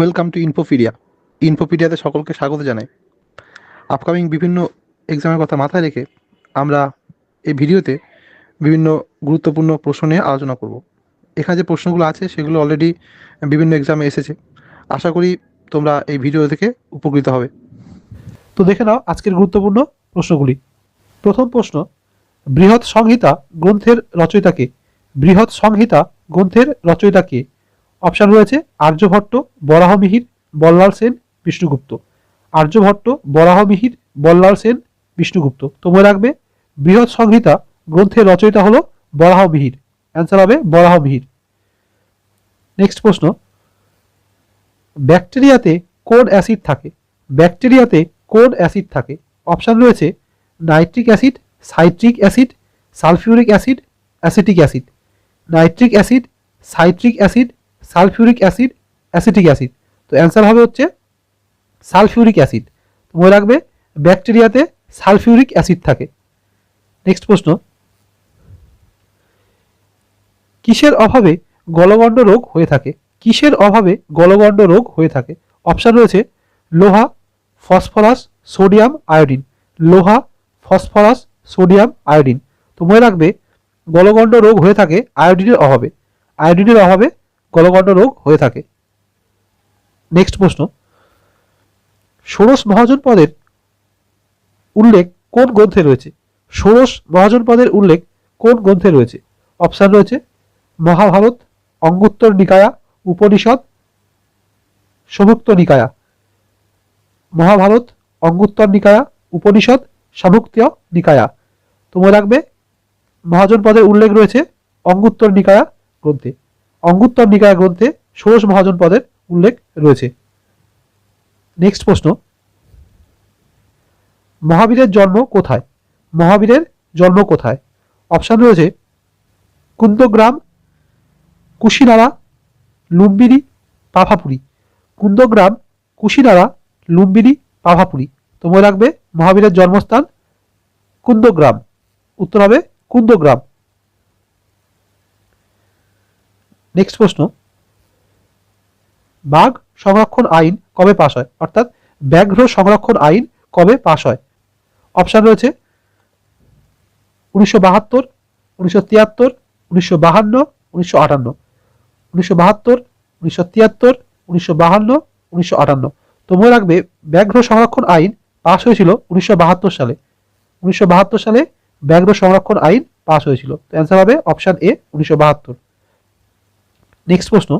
Welcome to ইনফোপিডিয়া। ইনফোপিডিয়াতে সকলকে স্বাগত জানাই। আপকামিং বিভিন্ন এক্সামের কথা মাথায় রেখে আমরা এই ভিডিওতে বিভিন্ন গুরুত্বপূর্ণ প্রশ্ন নিয়ে আলোচনা করব। এখানে যে প্রশ্নগুলো আছে, সেগুলো অলরেডি বিভিন্ন এক্সামে এসেছে। আশা করি তোমরা এই ভিডিও থেকে উপকৃত হবে। তো দেখে নাও আজকের গুরুত্বপূর্ণ প্রশ্নগুলি। প্রথম প্রশ্ন, বৃহৎ সংহিতা গ্রন্থের রচয়িতাকে বৃহৎ সংহিতা গ্রন্থের রচয়িতাকে অপশান রয়েছে আর্যভট্ট বরাহমিহির বল্লাল সেন বিষ্ণুগুপ্ত আর্যভট্ট বরাহমিহির বল্লাল সেন বিষ্ণুগুপ্ত তো মনে রাখবে, বৃহৎ সংহিতা গ্রন্থের রচয়িতা হলো বরাহমিহির অ্যান্সার হবে বরাহমিহির নেক্সট প্রশ্ন। ব্যাকটেরিয়াতে কোন অ্যাসিড থাকে? ব্যাকটেরিয়াতে কোন অ্যাসিড থাকে? অপশান রয়েছে, nitric acid, citric acid, sulphuric acid, acetic acid. Nitric acid, citric acid sulphuric acid, acetic acid. তো অ্যান্সার হবে হচ্ছে সালফিউরিক অ্যাসিড। মনে রাখবে, ব্যাকটেরিয়াতে সালফিউরিক অ্যাসিড থাকে। নেক্সট প্রশ্ন। কিসের অভাবে গলগণ্ড রোগ হয়ে থাকে? কিসের অভাবে গলগণ্ড রোগ হয়ে থাকে? অপশান রয়েছে, লোহা, ফসফরাস, সোডিয়াম, আয়োডিন। লোহা, ফসফরাস, সোডিয়াম, আয়োডিন। তো মনে রাখবে, গলগণ্ড রোগ হয়ে থাকে আয়োডিনের অভাবে। আয়োডিনের অভাবে গলগণ্ড রোগ হয়ে থাকে। নেক্সট প্রশ্ন। ষোড়শ মহাজন পদের উল্লেখ কোন গ্রন্থে রয়েছে? ষোড়শ মহাজন পদের উল্লেখ কোন গ্রন্থে রয়েছে? অপশান রয়েছে মহাভারত, অঙ্গুত্তর নিকায়া, উপনিষদ, সমুক্ত নিকায়া। মহাভারত, অঙ্গুত্তর নিকায়া, উপনিষদ, সামুক্ত নিকায়া। তো মনে রাখবে মহাজন পদের উল্লেখ রয়েছে অঙ্গুত্তর নিকায়া গ্রন্থে। অঙ্গুত্তর নিকায় গ্রন্থে ষোড়শ মহাজন পদের উল্লেখ রয়েছে। নেক্সট প্রশ্ন। মহাবীরের জন্ম কোথায়? মহাবীরের জন্ম কোথায়? অপশান রয়েছে কুন্দগ্রাম, কুশিনারা, লুম্বিনী, পাভাপুরি। কুন্দগ্রাম, কুশিনারা, লুম্বিনী, পাভাপুরি। তো মনে রাখবে মহাবীরের জন্মস্থান কুন্দগ্রাম। উত্তর হবে কুন্দগ্রাম। নেক্সট প্রশ্ন, বাঘ সংরক্ষণ আইন কবে পাশ হয়? অর্থাৎ ব্যাঘ্র সংরক্ষণ আইন কবে পাশ হয়? অপশান রয়েছে উনিশশো বাহাত্তর, উনিশশো তিয়াত্তর, উনিশশো বাহান্ন, উনিশশো আটান্ন। উনিশশো বাহাত্তর, উনিশশো তিয়াত্তর, উনিশশো বাহান্ন, উনিশশো আটান্ন। তো মনে রাখবে, ব্যাঘ্র সংরক্ষণ আইন পাশ হয়েছিল উনিশশো বাহাত্তর সালে। উনিশশো বাহাত্তর সালে ব্যাঘ্র সংরক্ষণ আইন পাশ হয়েছিল। তো অ্যান্সার হবে অপশান এ উনিশশো বাহাত্তর। নেক্সট প্রশ্ন,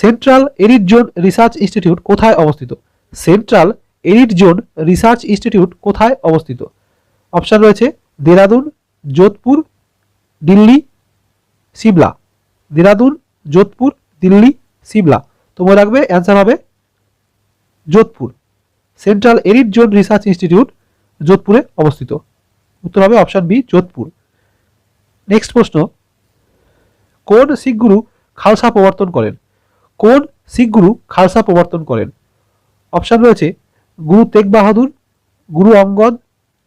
central arid zone research institute কোথায় অবস্থিত? Central arid zone research institute কোথায় অবস্থিত? অপশান রয়েছে দেরাদুন, যোধপুর, দিল্লি, সিবলা। দেরাদুন, যোধপুর, দিল্লি, সিবলা। তো মনে রাখবে, অ্যান্সার হবে Jodhpur. Central arid zone research institute যোধপুরে অবস্থিত। উত্তর হবে অপশান বি, যোধপুর। নেক্সট প্রশ্ন কোন শিখ গুরু খালসা প্রবর্তন করেন। কোন শিখ গুরু খালসা প্রবর্তন করেন। অপশান রয়েছে গুরু তেগ বাহাদুর, গুরু অঙ্গদ,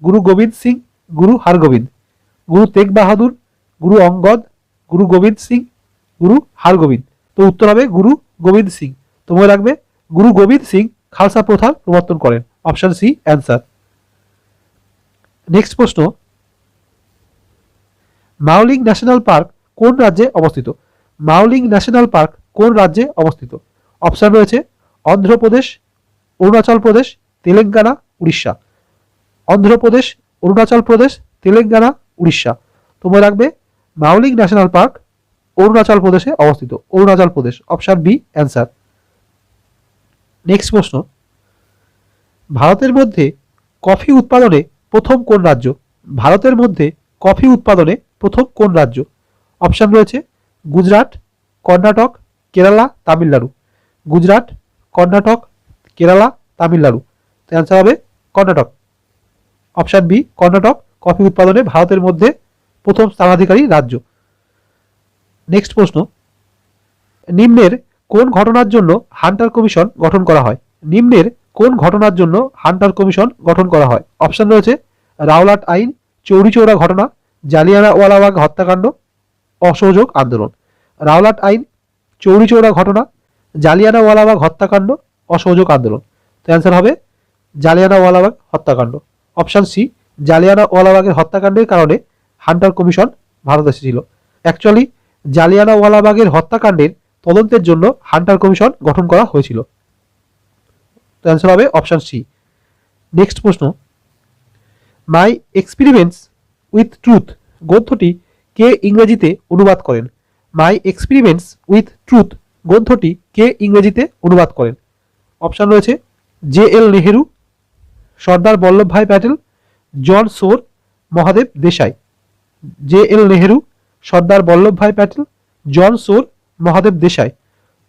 গুরু গোবিন্দ সিং, গুরু হারগোবিন্দ। গুরু তেগ বাহাদুর, গুরু অঙ্গদ, গুরু গোবিন্দ সিং, গুরু হারগোবিন্দ। তো উত্তর হবে গুরু গোবিন্দ সিং। তো মনে রাখবে গুরু গোবিন্দ সিং খালসা প্রথার প্রবর্তন করেন। Option C answer. নেক্সট প্রশ্ন, মাওলিং ন্যাশনাল পার্ক কোন রাজ্যে অবস্থিত? মাউলিং ন্যাশনাল পার্ক কোন রাজ্যে অবস্থিত? অপশান রয়েছে অন্ধ্রপ্রদেশ, অরুণাচল প্রদেশ, তেলেঙ্গানা, উড়িষ্যা। অন্ধ্রপ্রদেশ, অরুণাচল প্রদেশ, তেলেঙ্গানা, উড়িষ্যা। তো মনে রাখবে মাওলিং ন্যাশনাল পার্ক অরুণাচল প্রদেশে অবস্থিত। Arunachal Pradesh, option B, answer. Next প্রশ্ন। ভারতের মধ্যে কফি উৎপাদনে প্রথম কোন রাজ্য? ভারতের মধ্যে কফি উৎপাদনে প্রথম কোন রাজ্য? অপশান রয়েছে গুজরাট, কর্ণাটক, কেরালা, তামিলনাড়ু। গুজরাট, কর্ণাটক, কেরালা, তামিলনাড়ু। তো অ্যান্সার হবে Karnataka. Option B Karnataka, coffee উৎপাদনে ভারতের মধ্যে প্রথম স্থানাধিকারী রাজ্য। নেক্সট প্রশ্ন, নিম্নের কোন ঘটনার জন্য হান্টার কমিশন গঠন করা হয়? নিম্নের কোন ঘটনার জন্য হান্টার কমিশন গঠন করা হয়? অপশন রয়েছে, রাওলাট আইন চৌরি চৌরা ঘটনা, জালিয়ানাওয়ালাবাগ হত্যাকাণ্ড অসহযোগ আন্দোলন। রাওলাট আইন চৌরি চৌরা ঘটনা জালিয়ানাওয়ালাবাগ হত্যাকাণ্ড, অসহযোগ আন্দোলন। তো অ্যান্সার হবে জালিয়ানাওয়ালাবাগ হত্যাকাণ্ড। অপশান সি জালিয়ানাওয়ালাবাগের হত্যাকাণ্ডের কারণে হান্টার কমিশন ভারত এসেছিল। অ্যাকচুয়ালি জালিয়ানাওয়ালাবাগের হত্যাকাণ্ডের তদন্তের জন্য হান্টার কমিশন গঠন করা হয়েছিল। তো অ্যান্সার হবে অপশান সি নেক্সট প্রশ্ন। মাই এক্সপেরিমেন্টস উইথ ট্রুথ গ্রন্থটি কে ইংরেজিতে অনুবাদ করেন। মাই এক্সপেরিমেন্টস উইথ ট্রুথ গ্রন্থটি কে ইংরেজিতে অনুবাদ করেন। অপশান রয়েছে J L Nehru, Sardar Vallabhbhai Patel, John Shore, Mahadev Desai. J L Nehru, Sardar Vallabhbhai Patel, John Shore, Mahadev Desai.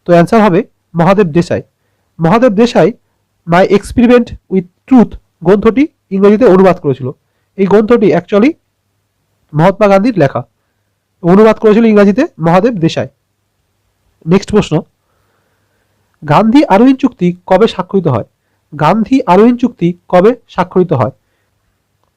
তো অ্যান্সার হবে Mahadev Desai. Mahadev Desai my experiment with truth গ্রন্থটি ইংরেজিতে অনুবাদ করেছিল। এই গ্রন্থটি অ্যাকচুয়ালি মহাত্মা গান্ধীর লেখা। অনুবাদ করেছিল ইংরেজিতে মহাদেব দেশাই। নেক্সট প্রশ্ন। গান্ধী আরোহীন চুক্তি কবে স্বাক্ষরিত হয়? গান্ধী আরোহীন চুক্তি কবে স্বাক্ষরিত হয়?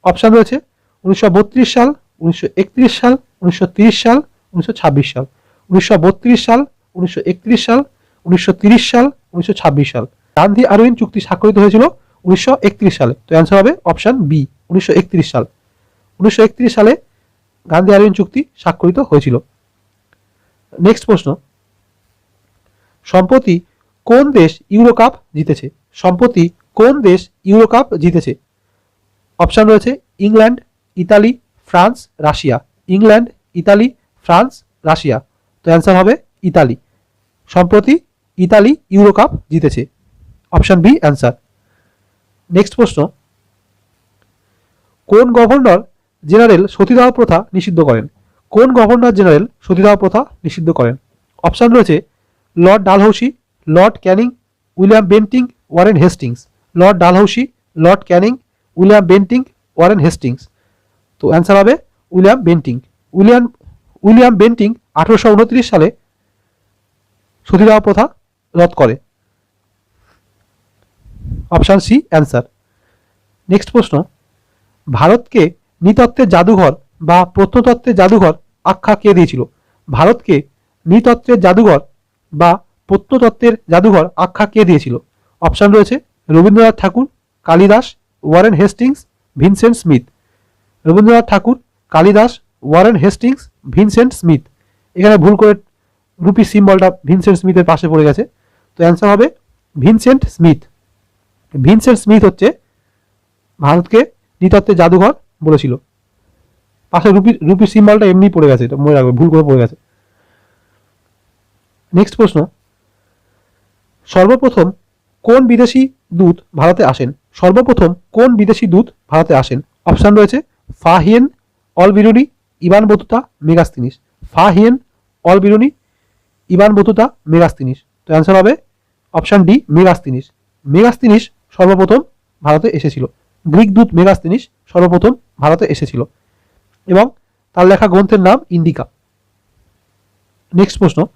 অপশান রয়েছে উনিশশো বত্রিশ সাল, উনিশশো একত্রিশ সাল, উনিশশো সাল, উনিশশো ছাব্বিশ সাল। উনিশশো বত্রিশ সাল, উনিশশো একত্রিশ সাল, উনিশশো সাল, উনিশশো ছাব্বিশ সাল। গান্ধী আরোহীন চুক্তি স্বাক্ষরিত হয়েছিল উনিশশো একত্রিশ সালে। তো অ্যান্সার হবে অপশান বি উনিশশো একত্রিশ সাল। উনিশশো একত্রিশ সালে গান্ধী আরোহীন চুক্তি স্বাক্ষরিত হয়েছিল। নেক্সট প্রশ্ন। সম্প্রতি কোন দেশ ইউরো কাপ জিতেছে? সম্প্রতি কোন দেশ ইউরো কাপ জিতেছে? অপশান রয়েছে England, Italy, France, Russia. England, Italy, France, Russia. তো অ্যান্সার হবে ইতালি। সম্প্রতি ইতালি ইউরো কাপ জিতেছে। অপশান বি অ্যান্সার নেক্সট প্রশ্ন। কোন গভর্নর জেনারেল সতীদাহ প্রথা নিষিদ্ধ করেন। কোন গভর্নর জেনারেল সতীদাহ প্রথা নিষিদ্ধ করেন? অপশান রয়েছে, lord Dalhousie, lord Canning, William Bentinck, Warren Hastings. Lord Dalhousie, lord Canning, William Bentinck, Warren Hastings. তো অ্যান্সার হবে William Bentinck. William William Bentinck আঠারোশো উনত্রিশ সালে সতীদাহ প্রথা রদ করে। Option C answer. নেক্সট প্রশ্ন, ভারতকে নৃতত্ত্বের জাদুঘর বা প্রত্নতত্ত্বের জাদুঘর আখ্যা কে দিয়েছিল? ভারতকে নৃতত্ত্বের জাদুঘর বা প্রত্নতত্ত্বের জাদুঘর আখ্যা কে দিয়েছিল? অপশান রয়েছে Rabindranath Thakur, Kalidas, Warren Hastings, Vincent Smith. Rabindranath Thakur, Kalidas, Warren Hastings, Vincent Smith. এখানে ভুল করে রুপি সিম্বলটা ভিনসেন্ট স্মিথের পাশে পড়ে গেছে। তো অ্যান্সার হবে ভিনসেন্ট স্মিথ। ভিনসেন্ট স্মিথ হচ্ছে ভারতকে নৃতত্ত্বের জাদুঘর বলেছিল। পাশে রুপি রুপি সিম্বলটা এমনি পড়ে গেছে, এটা মনে রাখবে, ভুল করে পড়ে গেছে। নেক্সট প্রশ্ন। সর্বপ্রথম কোন বিদেশি দূত ভারতে আসেন? সর্বপ্রথম কোন বিদেশি দূত ভারতে আসেন? অপশান রয়েছে, Fahien Al Biruni Ibn Battuta, Megasthenes. Fahien Al Biruni Ibn Battuta, Megasthenes. তো অ্যান্সার হবে অপশান ডি, মেগাস্তিনিস। মেগাস্তিনিস সর্বপ্রথম ভারতে এসেছিল। গ্রিক দূত মেগাস্তিনিস সর্বপ্রথম ভারতে এসেছিল এবং তার লেখা গ্রন্থের নাম ইন্ডিকা। নেক্সট প্রশ্ন।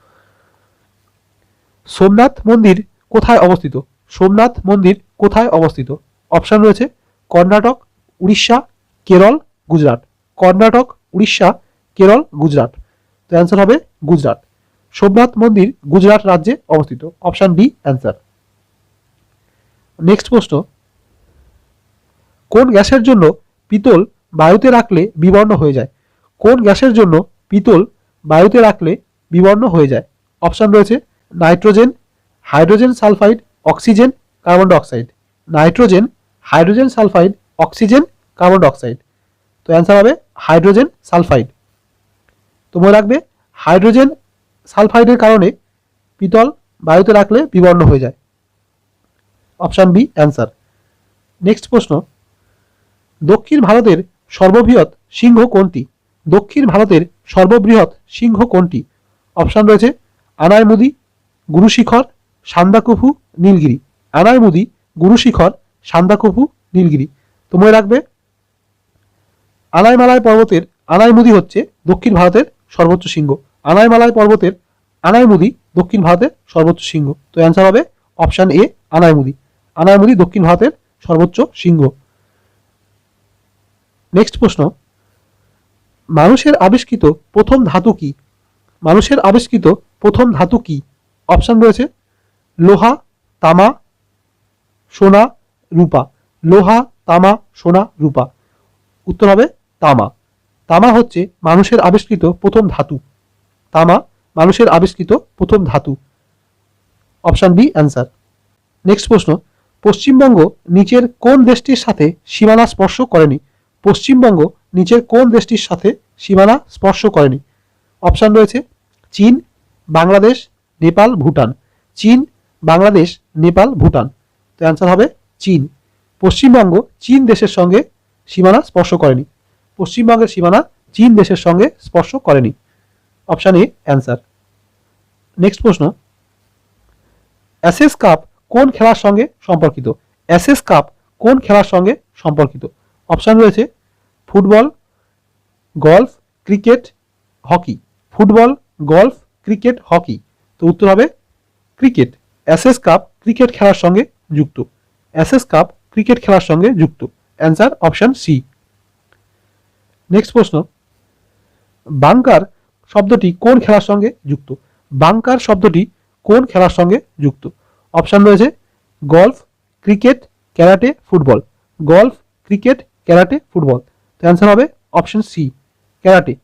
সোমনাথ মন্দির কোথায় অবস্থিত? সোমনাথ মন্দির কোথায় অবস্থিত? অপশান রয়েছে কর্ণাটক, উড়িষ্যা, কেরল, গুজরাট। কর্ণাটক, উড়িষ্যা, কেরল, গুজরাট। তো অ্যান্সার হবে গুজরাট। সোমনাথ মন্দির গুজরাট রাজ্যে অবস্থিত। অপশান ডি অ্যান্সার নেক্সট প্রশ্ন। কোন গ্যাসের জন্য পিতল বায়ুতে রাখলে বিবর্ণ হয়ে যায়? কোন গ্যাসের জন্য পিতল বায়ুতে রাখলে বিবর্ণ হয়ে যায়? অপশান রয়েছে nitrogen, hydrogen sulphide, oxygen, carbon dioxide. Nitrogen, hydrogen sulphide, oxygen, carbon dioxide. তো অ্যান্সার হবে হাইড্রোজেন সালফাইড। তো মনে রাখবে হাইড্রোজেন সালফাইডের কারণে পিতল বায়ুতে রাখলে বিবর্ণ হয়ে যায়। Option B answer. নেক্সট প্রশ্ন দক্ষিণ ভারতের সর্ববৃহৎ সিংহ কোনটি? দক্ষিণ ভারতের সর্ববৃহৎ সিংহ কোনটি? অপশান রয়েছে আনাইমুদি, গুরুশিখর, সান্দাকুফু, নীলগিরি। আনাইমুদি, গুরুশিখর, সান্দাকুফু, নীলগিরি। তো মনে রাখবে, আনাইমালাই পর্বতের আনাইমুদি হচ্ছে দক্ষিণ ভারতের সর্বোচ্চ শৃঙ্গ আনাইমালাই পর্বতের আনাইমুদি দক্ষিণ ভারতের সর্বোচ্চ শৃঙ্গ তো অ্যান্সার হবে অপশান এ, আনাইমুদি। আনাইমুদি দক্ষিণ ভারতের সর্বোচ্চ শৃঙ্গ নেক্সট প্রশ্ন, মানুষের আবিষ্কৃত প্রথম ধাতু কি? মানুষের আবিষ্কৃত প্রথম ধাতু কি? অপশান রয়েছে, লোহা, তামা, সোনা, রূপা। লোহা, তামা, সোনা, রূপা। উত্তর হবে তামা। তামা হচ্ছে মানুষের আবিষ্কৃত প্রথম ধাতু। তামা, মানুষের আবিষ্কৃত প্রথম ধাতু। অপশান বি অ্যান্সার নেক্সট প্রশ্ন, পশ্চিমবঙ্গ নিচের কোন দেশটির সাথে সীমানা স্পর্শ করেনি? পশ্চিমবঙ্গ নিচের কোন দেশটির সাথে সীমানা স্পর্শ করেনি? অপশান রয়েছে চীন, বাংলাদেশ, নেপাল, ভুটান। চীন, বাংলাদেশ, নেপাল, ভুটান। তো অ্যান্সার হবে চীন। পশ্চিমবঙ্গ চীন দেশের সঙ্গে সীমানা স্পর্শ করেনি। পশ্চিমবঙ্গের সীমানা চীন দেশের সঙ্গে স্পর্শ করেনি। Option A, answer. নেক্সট প্রশ্ন। অ্যাসেস কাপ কোন খেলার সঙ্গে সম্পর্কিত? অ্যাসেস কাপ কোন খেলার সঙ্গে সম্পর্কিত? অপশান রয়েছে football, golf, cricket, hockey. Football, golf, cricket, hockey. তো উত্তর হবে ক্রিকেট। অ্যাসেস কাপ, ক্রিকেট খেলার সঙ্গে যুক্ত। অ্যাসেস কাপ, ক্রিকেট খেলার সঙ্গে যুক্ত। Answer option C. নেক্সট প্রশ্ন। বাংকার শব্দটি কোন খেলার সঙ্গে যুক্ত? বাংকার শব্দটি কোন খেলার সঙ্গে যুক্ত? অপশান রয়েছে golf, cricket, karate, football. Golf, cricket, karate, football. তো অ্যান্সার হবে অপশন সি ক্যারাটে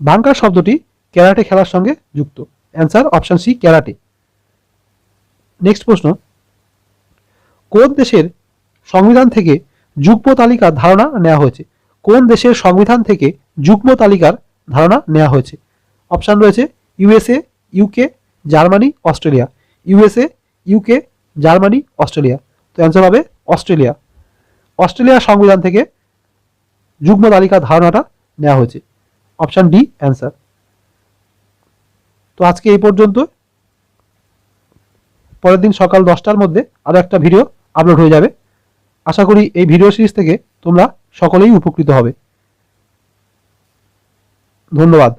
বাংকার শব্দটি ক্যারাটে খেলার সঙ্গে যুক্ত। Answer option C karate next প্রশ্ন, কোন দেশের সংবিধান থেকে যুগ্ম তালিকার ধারণা নেওয়া হয়েছে? কোন দেশের সংবিধান থেকে যুগ্ম তালিকার ধারণা নেওয়া হয়েছে? অপশান রয়েছে USA UK Germany Australia USA UK Germany Australia তো অ্যান্সার হবে অস্ট্রেলিয়া অস্ট্রেলিয়ার সংবিধান থেকে যুগ্ম তালিকা ধারণাটা নেওয়া হয়েছে। অপশান ডি অ্যান্সার তো আজকে এই পর্যন্ত পরের দিন সকাল দশটার মধ্যে আরও একটা ভিডিও আপলোড হয়ে যাবে। আশা করি এই ভিডিও সিরিজ থেকে তোমরা সকলেই উপকৃত হবে। ধন্যবাদ।